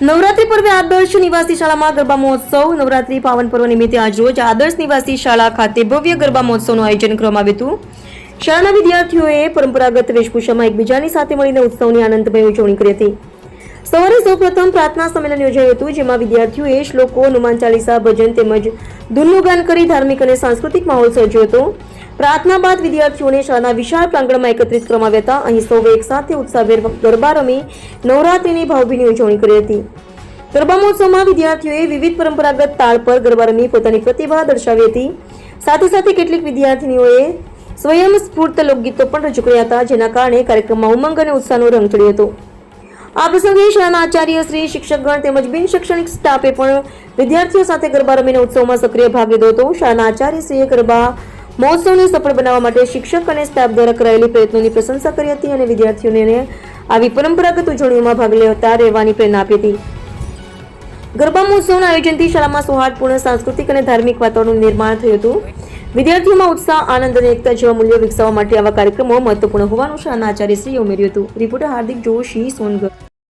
નવરાત્રી પર્વે આદર્શ નિવાસી શાળામાં ગરબા મહોત્સવ. નવરાત્રી પાવન પર્વ નિમિત્તે આજરોજ આદર્શ નિવાસી શાળા ખાતે ભવ્ય ગરબા મહોત્સવનું આયોજન કરવામાં આવ્યું હતું. શાળાના વિદ્યાર્થીઓએ પરંપરાગત વેશભૂષામાં એકબીજાની સાથે મળીને ઉત્સવની આનંદમય ઉજવણી કરી હતી. સવારે સૌપ્રથમ પ્રાર્થના સંમેલન યોજાયું હતું, જેમાં વિદ્યાર્થીઓએ શ્લોકો, હનુમાન ચાલીસા, ભજન તેમજ ધૂનનું ગાન કરી ધાર્મિક અને સાંસ્કૃતિક માહોલ સર્જ્યો હતો. પ્રાર્થના બાદ વિદ્યાર્થીઓને શાળાના વિશાળ પ્રાંગણમાં એકત્રિત કરવામાં આવ્યા હતા. અહીં સૌએ એકસાથે ઉત્સાહભેર ગરબા રમી નવરાત્રીની ભાવભીની ઉજવણી કરી હતી. ગરબા મહોત્સવમાં વિદ્યાર્થીઓએ વિવિધ પરંપરાગત તાળ પર ગરબા રમી પોતાની પ્રતિભા દર્શાવી હતી. સાથે સાથે કેટલીક વિદ્યાર્થીનીઓએ સ્વયં સ્ફૂર્ત લોકગીતો પણ રજૂ કર્યા હતા, જેના કારણે કાર્યક્રમમાં ઉમંગ અને ઉત્સાહનો રંગ ચડ્યો હતો. આ પ્રસંગે શાળાના આચાર્ય શ્રી શિક્ષકગણ તેમજ બિન શૈક્ષણિક સ્ટાફે પણ વિદ્યાર્થીઓ સાથે ગરબા રમીને ઉત્સવમાં સક્રિય ભાગ લીધો હતો. શાળાના આચાર્યશ્રીએ ગરબા મહોત્સવને સફળ બનાવવા માટે શિક્ષક અને સ્ટાફ દ્વારા કરાયેલી પ્રયત્નોની પ્રશંસા કરી હતી અને વિદ્યાર્થીઓને આવી પરંપરાગત ઉજવણીઓમાં ભાગ લેતા રહેવાની પ્રેરણા આપી હતી. ગરબા મહોત્સવના આયોજનથી શાળામાં સૌહાર્દપૂર્ણ સાંસ્કૃતિક અને ધાર્મિક વાતાવરણનું નિર્માણ થયું હતું. વિદ્યાર્થીઓમાં ઉત્સાહ, આનંદ અને એકતા જેવા મૂલ્યો વિકસાવવા માટે આવા કાર્યક્રમો મહત્વપૂર્ણ હોવાનું શાળાના આચાર્યશ્રીએ ઉમેર્યું હતું. રિપોર્ટર હાર્દિક જોશી, સોનગઢ.